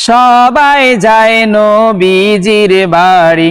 সবাই যায় নবীজির বাড়ি।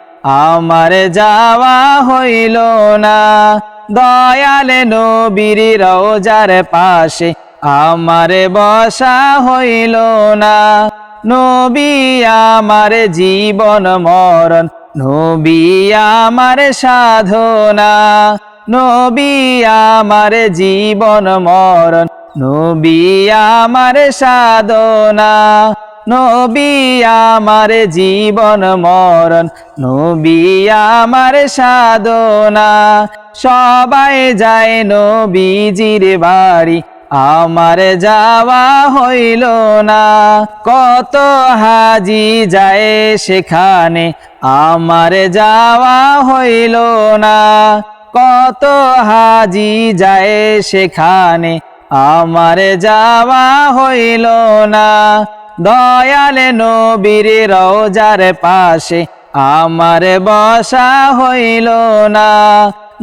আমার যাওয়া হইল না। দয়াল নবীর রওজার পাশে আমার বসা হইল না। নবী আমার জীবন মরণ, নবী আমার সাধনা। নবী আমার জীবন মরণ, নবী আমার সাধনা। নবী আমার জীবন মরণ, নবী আমার সাধনা। সবাই যায় নবীজির বাড়ি, আমার যাওয়া হইল না। কত হাজি যায় সেখানে, আমার যাওয়া হইল না। কত হাজি যায় সেখানে, আমার যাওয়া হইল না। দয়াল নবীর রওজার পাশে আমার বসা হইল না।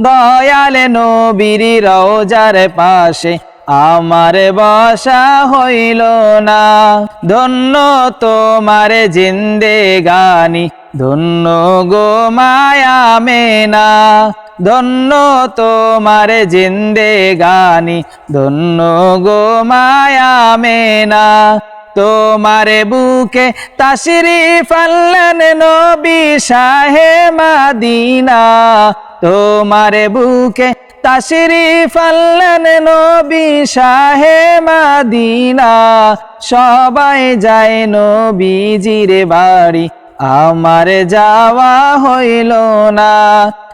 দয়াল নবীর রওজার পাশে আমার বসা হইল না। ধন্য তোমার জিন্দে গানি, ধন্য গো মায়া মেনা। ধন্য তোমার জিন্দে গানি, ধন্য গো মায়া মেনা। তোমার বুকে তাসরি ফাল্লেন নবী শাহে মাদিনা। তোমার বুকে তাসরি ফাল্লেন নবী শাহে মাদিনা। সবাই যায় নবীজির বাড়ি, আমার যাওয়া হইল না।